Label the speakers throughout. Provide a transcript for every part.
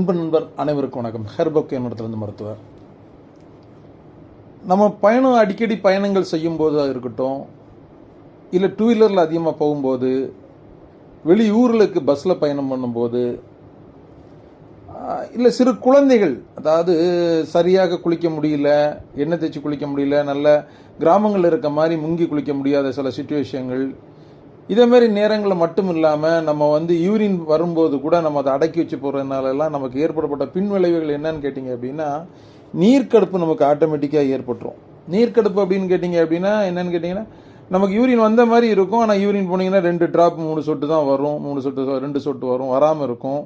Speaker 1: அன்பு நண்பர் அனைவருக்கும் வணக்கம். ஹெர்பக் என்னிடத்துலேருந்து மருத்துவர். நம்ம பயணம் அடிக்கடி பயணங்கள் செய்யும்போது இருக்கட்டும் இல்லை டூ வீலரில் அதிகமாக போகும்போது வெளியூர்களுக்கு பஸ்ஸில் பயணம் பண்ணும்போது இல்லை சிறு குழந்தைகள் அதாவது சரியாக குளிக்க முடியல எண்ணெய் தேய்ச்சி குளிக்க முடியல நல்ல கிராமங்களில் இருக்க மாதிரி முங்கி குளிக்க முடியாத சில சுச்சுவேஷன்கள் இதே மாதிரி நேரங்களில் மட்டும் இல்லாமல் நம்ம வந்து யூரின் வரும்போது கூட நம்ம அதை அடக்கி வச்சு போகிறதுனாலலாம் நமக்கு ஏற்படப்பட்ட பின்விளைவுகள் என்னன்னு கேட்டிங்க அப்படின்னா நீர்க்கடுப்பு நமக்கு ஆட்டோமேட்டிக்காக ஏற்பட்டுரும். நீர்க்கடுப்பு அப்படின்னு கேட்டிங்க அப்படின்னா என்னன்னு கேட்டிங்கன்னா நமக்கு யூரின் வந்த மாதிரி இருக்கும். ஆனால் யூரின் போனீங்கன்னா ரெண்டு ட்ராப் மூணு சொட்டு தான் வரும். மூணு சொட்டு ரெண்டு சொட்டு வரும். வராமல் இருக்கும்.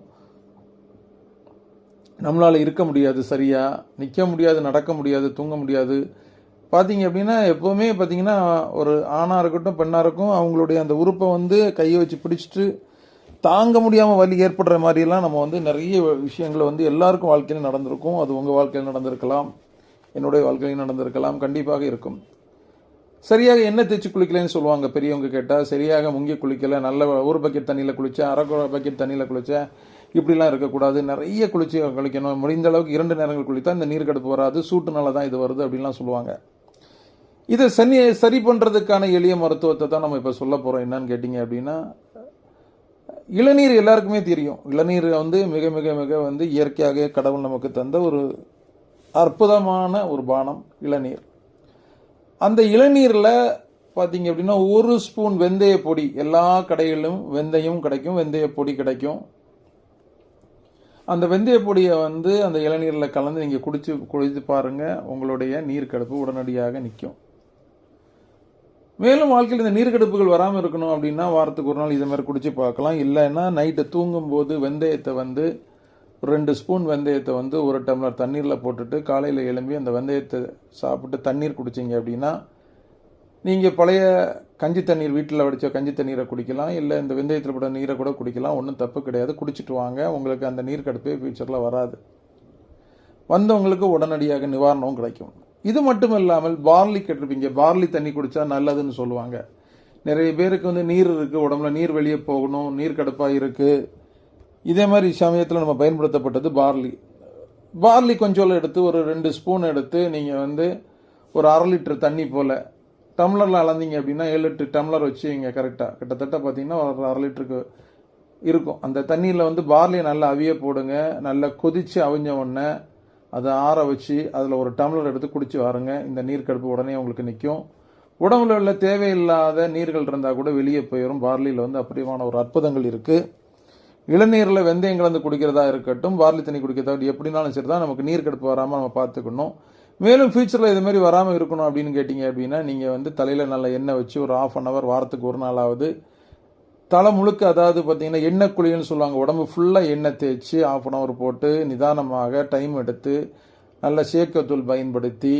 Speaker 1: நம்மளால் இருக்க முடியாது சரியாக நிற்க முடியாது நடக்க முடியாது தூங்க முடியாது. பார்த்தீங்க அப்படின்னா எப்போவுமே பார்த்தீங்கன்னா ஒரு ஆணாக இருக்கட்டும் பெண்ணாக இருக்கும் அவங்களுடைய அந்த உறுப்பை வந்து கையை வச்சு பிடிச்சிட்டு தாங்க முடியாமல் வலி ஏற்படுற மாதிரிலாம் நம்ம வந்து நிறைய விஷயங்களை வந்து எல்லாருக்கும் வாழ்க்கையில் நடந்திருக்கும். அது உங்கள் வாழ்க்கையில் நடந்திருக்கலாம். என்னுடைய வாழ்க்கையில் நடந்திருக்கலாம். கண்டிப்பாக இருக்கும். சரியாக எண்ணெய் தேய்ச்சி குளிக்கலன்னு சொல்லுவாங்க பெரியவங்க கேட்டால் சரியாக முங்கி குளிக்கலை நல்ல ஒரு பக்கெட் தண்ணியில் குளித்தேன் அரை பக்கெட் தண்ணியில் குளித்தேன் இப்படிலாம் இருக்கக்கூடாது. நிறைய குளிச்சு குளிக்கணும். முடிந்த அளவுக்கு இரண்டு நேரங்கள் குளித்தா இந்த நீர் கடுப்பு வராது சூட்டுனால தான் இது வருது அப்படின்லாம் சொல்லுவாங்க. இதை சனி சரி பண்ணுறதுக்கான எளிய மருத்துவத்தை தான் நம்ம இப்போ சொல்ல போகிறோம் என்னன்னு கேட்டிங்க அப்படின்னா இளநீர் எல்லாருக்குமே தெரியும். இளநீர் வந்து மிக மிக மிக வந்து இயற்கையாக கடவுள் நமக்கு தந்த ஒரு அற்புதமான ஒரு பானம் இளநீர். அந்த இளநீரில் பார்த்தீங்க அப்படின்னா ஒரு ஸ்பூன் வெந்தய பொடி எல்லா கடைகளிலும் வெந்தயம் கிடைக்கும் வெந்தய பொடி கிடைக்கும். அந்த வெந்தய பொடியை வந்து அந்த இளநீரில் கலந்து நீங்கள் குடிச்சு குடித்து பாருங்கள் உங்களுடைய நீர் கடுப்பு உடனடியாக நிற்கும். மேலும் வாழ்க்கையில் இந்த நீர்க்கடுப்புகள் வராமல் இருக்கணும் அப்படின்னா வாரத்துக்கு ஒரு நாள் இதை மாதிரி குடிச்சு பார்க்கலாம். இல்லைன்னா நைட்டு தூங்கும்போது வெந்தயத்தை வந்து ரெண்டு ஸ்பூன் வெந்தயத்தை வந்து ஒரு டம்ளர் தண்ணீரில் போட்டுட்டு காலையில் எழும்பி அந்த வெந்தயத்தை சாப்பிட்டு தண்ணீர் குடிச்சிங்க அப்படின்னா நீங்கள் பழைய கஞ்சி தண்ணீர் வீட்டில் வடித்த கஞ்சி தண்ணீரை குடிக்கலாம். இல்லை இந்த வெந்தயத்தில் போட்ட நீரை கூட குடிக்கலாம். ஒன்றும் தப்பு கிடையாது. குடிச்சிட்டு வாங்க. உங்களுக்கு அந்த நீர் கடுப்பே ஃபியூச்சரில் வராது. வந்தவங்களுக்கு உடனடியாக நிவாரணமும் கிடைக்கும். இது மட்டும் இல்லாமல் பார்லி கேட்டிருப்பீங்க. பார்லி தண்ணி குடித்தா நல்லதுன்னு சொல்லுவாங்க. நிறைய பேருக்கு வந்து நீர் இருக்குது உடம்புல நீர் வெளியே போகணும் நீர் கடுப்பாக இருக்குது இதே மாதிரி சமயத்தில் நம்ம பயன்படுத்தப்பட்டது பார்லி. பார்லி கொஞ்சம் எடுத்து ஒரு ரெண்டு ஸ்பூன் எடுத்து நீங்கள் வந்து ஒரு அரை லிட்டர் தண்ணி போல் டம்ளரில் அளந்தீங்க அப்படின்னா ஏழு எட்டு டம்ளர் வச்சு இங்கே கரெக்டாக கிட்டத்தட்ட பார்த்தீங்கன்னா ஒரு அரை லிட்டருக்கு இருக்கும். அந்த தண்ணியில் வந்து பார்லியை நல்லா அவிய போடுங்க. நல்லா கொதித்து அவிஞ்ச உடனே அதை ஆற வச்சு அதில் ஒரு டம்ளர் எடுத்து குடிச்சு வாருங்க. இந்த நீர்க்கடுப்பு உடனே உங்களுக்கு நிற்கும் உடம்புல உள்ள தேவையில்லாத நீர்கள் இருந்தால் கூட வெளியே போயிடும் பார்லியில் வந்து அப்படியான ஒரு அற்புதங்கள் இருக்குது இளநீரில் வெந்தயம் கலந்து குடிக்கிறதா இருக்கட்டும் பார்லி தண்ணி குடிக்கிறதா எப்படினாலும் சரி தான் நமக்கு நீர் கடுப்பு வராமல் நம்ம பார்த்துக்கணும். மேலும் ஃபியூச்சரில் இது மாதிரி வராமல் இருக்கணும் அப்படின்னு கேட்டிங்க அப்படின்னா நீங்கள் வந்து தலையில் நல்ல எண்ணெய் வச்சு ஒரு ஆஃப் அன் ஹவர் வாரத்துக்கு ஒரு நாளாவது தலை முழுக்க அதாவது பார்த்தீங்கன்னா எண்ணெய் குளியல்னு சொல்லுவாங்க. உடம்பு ஃபுல்லாக எண்ணெய் தேய்ச்சி ஆஃப் அன் ஹவர் போட்டு நிதானமாக டைம் எடுத்து நல்ல சேக்கத்தூள் பயன்படுத்தி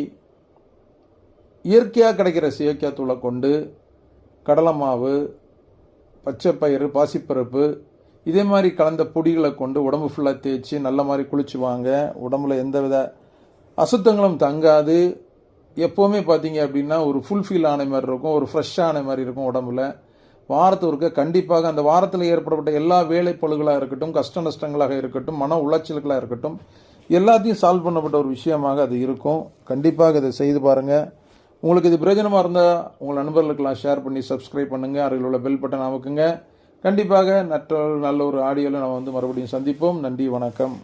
Speaker 1: இயற்கையாக கிடைக்கிற சேக்கத்தூளை கொண்டு கடலை மாவு பச்சைப்பயிறு பாசிப்பருப்பு இதே மாதிரி கலந்த பொடிகளை கொண்டு உடம்பு ஃபுல்லாக தேய்ச்சி நல்ல மாதிரி குளிச்சுவாங்க உடம்புல எந்த வித அசுத்தங்களும் தங்காது. எப்போவுமே பார்த்தீங்க அப்படின்னா ஒரு ஃபுல்ஃபில் ஆன மாதிரி இருக்கும். ஒரு ஃப்ரெஷ்ஷான மாதிரி இருக்கும் உடம்புல. வாரத்து ஒருக்க கண்டிப்பாக அந்த வாரத்தில் ஏற்படப்பட்ட எல்லா வேலைப்பழுகளாக இருக்கட்டும் கஷ்ட நஷ்டங்களாக இருக்கட்டும் மன உளைச்சல்களாக இருக்கட்டும் எல்லாத்தையும் சால்வ் பண்ணப்பட்ட ஒரு விஷயமாக அது இருக்கும். கண்டிப்பாக இதை செய்து பாருங்கள் உங்களுக்கு இது பிரயோஜனமாக இருந்தால் உங்கள் நண்பர்களுக்கெல்லாம் ஷேர் பண்ணி சப்ஸ்கிரைப் பண்ணுங்கள் அருகில் உள்ள பெல் பட்டன் அமுக்குங்க. கண்டிப்பாக நற்ற நல்ல ஒரு ஆடியோவில் நம்ம வந்து மறுபடியும் சந்திப்போம். நன்றி வணக்கம்.